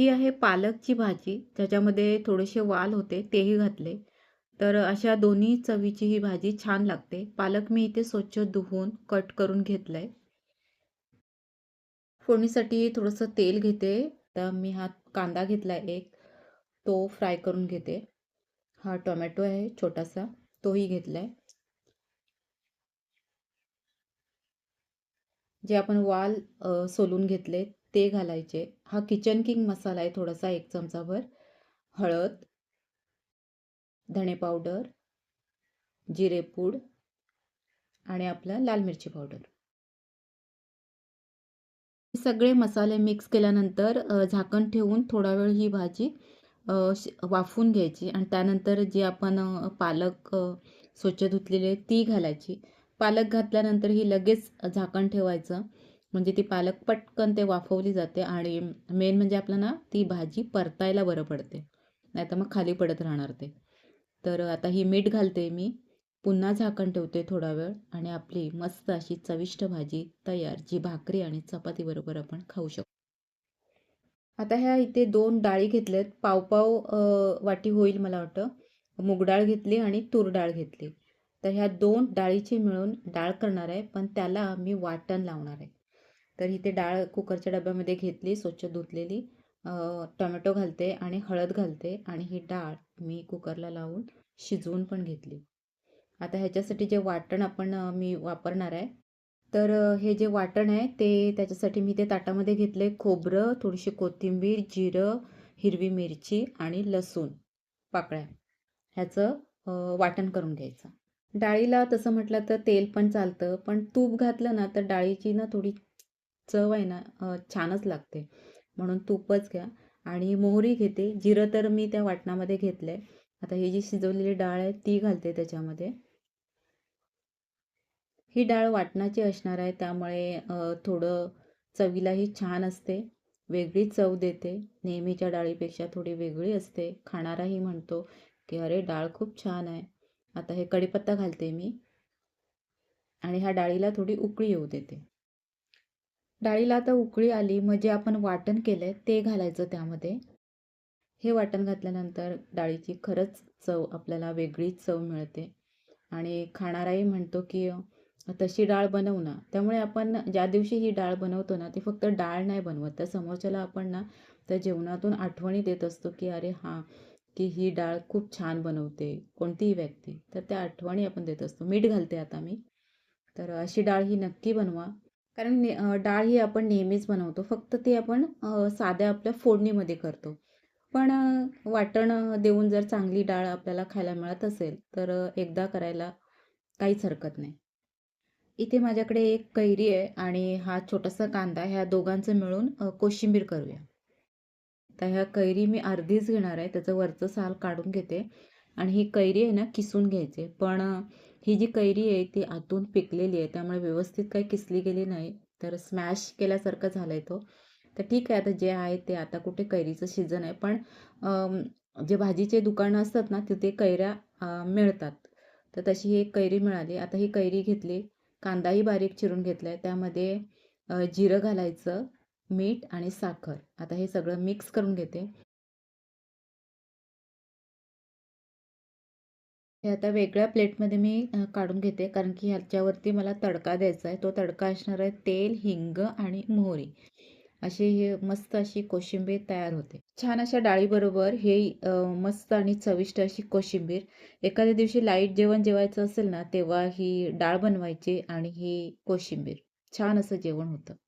ही आहे पालकची भाजी. ज्याच्यामध्ये थोडेसे वाल होते तेही घातले. तर अशा दोन्ही चवीची ही भाजी छान लागते. पालक मी इथे स्वच्छ धुवून कट करून घेतलंय. फोडणीसाठी थोडंसं तेल घेते. तर मी हा कांदा घेतलाय एक. तो फ्राय करून घेते. हा टोमॅटो आहे छोटासा तोही घेतलाय. जे आपण वाल सोलून घेतले ते घालायचे. हा किचन किंग मसाला आहे थोडासा एक चमचाभर. हळद धणे पावडर जिरेपूड आणि आपला लाल मिरची पावडर सगळे मसाले मिक्स केल्यानंतर झाकण ठेवून थोडा वेळ ही भाजी वाफून घ्यायची आणि त्यानंतर जी आपण पालक स्वच्छ धुतलेली आहे ती घालायची. पालक घातल्यानंतर ही लगेच झाकण ठेवायचं. म्हणजे ती पालक पटकन ते वाफवली जाते आणि मेन म्हणजे आपल्याला ना ती भाजी परतायला बरं पडते. नाहीतर मग खाली पडत राहणार ते. तर आता ही मीठ घालते मी. पुन्हा झाकण ठेवते थोडा वेळ आणि आपली मस्त अशी चविष्ट भाजी तयार जी भाकरी आणि चपातीबरोबर आपण खाऊ शकतो. आता ह्या इथे दोन डाळी घेतल्यात. पावपाव वाटी होईल मला वाटतं. मूग डाळ घेतली आणि तूर डाळ घेतली. तर ह्या दोन डाळीची मिळून डाळ करणार आहे पण त्याला मी वाटण लावणार आहे. तर इथे डाळ कुकरच्या डब्यामध्ये घेतली स्वच्छ धुतलेली. टोमॅटो घालते आणि हळद घालते आणि ही डाळ मी कुकरला लावून शिजवून पण घेतली. आता ह्याच्यासाठी जे वाटण आपण मी वापरणार आहे तर हे जे वाटण आहे ते त्याच्यासाठी मी ते ताटामध्ये घेतले खोबरं थोडीशी कोथिंबीर जिरं हिरवी मिरची आणि लसूण पाकळ्या. ह्याचं वाटण करून घ्यायचं. डाळीला तसं म्हटलं तर तेल पण चालतं पण तूप घातलं ना तर डाळीची ना थोडी चव आहे ना छानच लागते. म्हणून तूपच घ्या. आणि मोहरी घेते. जिरं तर मी त्या वाटणामध्ये घेतलं आहे आता ही जी शिजवलेली डाळ आहे ती घालते त्याच्यामध्ये. ही डाळ वाटणाची असणार आहे त्यामुळे थोडं चवीलाही छान असते. वेगळी चव देते. नेहमीच्या डाळीपेक्षा थोडी वेगळी असते. खाणाराही म्हणतो की अरे डाळ खूप छान आहे. आता हे कढीपत्ता घालते मी. आणि ह्या डाळीला थोडी उकळी येऊ देते. डाळीला आता उकळी आली मग जे आपण वाटण केलं आहे ते घालायचं त्यामध्ये. हे वाटण घातल्यानंतर डाळीची खरंच चव आपल्याला वेगळीच चव मिळते. आणि खाणाराही म्हणतो की तशी डाळ बनवू ना. त्यामुळे आपण ज्या दिवशी ही डाळ बनवतो ना ती फक्त डाळ नाही बनवत. तर समोरच्याला आपण ना त्या जेवणातून आठवणी देत असतो की अरे हां की ही डाळ खूप छान बनवते कोणतीही व्यक्ती. तर त्या आठवणी आपण देत असतो. मीठ घालते आता मी. तर अशी डाळ ही नक्की बनवा. कारण ने डाळ ही आपण नेहमीच बनवतो. फक्त ती आपण साध्या आपल्या फोडणीमध्ये करतो. पण वाटण देऊन जर चांगली डाळ आपल्याला खायला मिळत असेल तर एकदा करायला काहीच हरकत नाही. इथे माझ्याकडे एक कैरी आहे आणि हा छोटासा कांदा ह्या दोघांचं मिळून कोशिंबीर करूया. तर ह्या कैरी मी अर्धीच घेणार आहे त्याचं वरचं साल काढून घेते. आणि ही कैरी आहे ना किसून घ्यायचे. पण ही जी कैरी आहे ती आतून पिकलेली आहे त्यामुळे व्यवस्थित काही किसली गेली नाही. तर स्मॅश केल्यासारखं झालं आहे तो. तर ठीक आहे आता जे आहे ते आता कुठे कैरीचं सीझन आहे. पण जे भाजीचे दुकानं असतात ना तिथे कैऱ्या मिळतात. तर तशी ही एक कैरी मिळाली. आता ही कैरी घेतली. कांदाही बारीक चिरून घेतला आहे त्यामध्ये जिरं घालायचं मीठ आणि साखर. आता हे सगळं मिक्स करून घेते. हे आता वेगळ्या प्लेटमध्ये मी काढून घेते. कारण की ह्याच्यावरती मला तडका द्यायचा आहे. तो तडका असणार आहे तेल हिंग आणि मोहरी. अशी हे मस्त अशी कोशिंबीर तयार होते. छान अशा डाळीबरोबर हे मस्त आणि चविष्ट अशी कोशिंबीर. एखाद्या दिवशी लाइट जेवण जेवायचं असेल ना तेव्हा ही डाळ बनवायची आणि ही कोशिंबीर. छान असं जेवण होतं.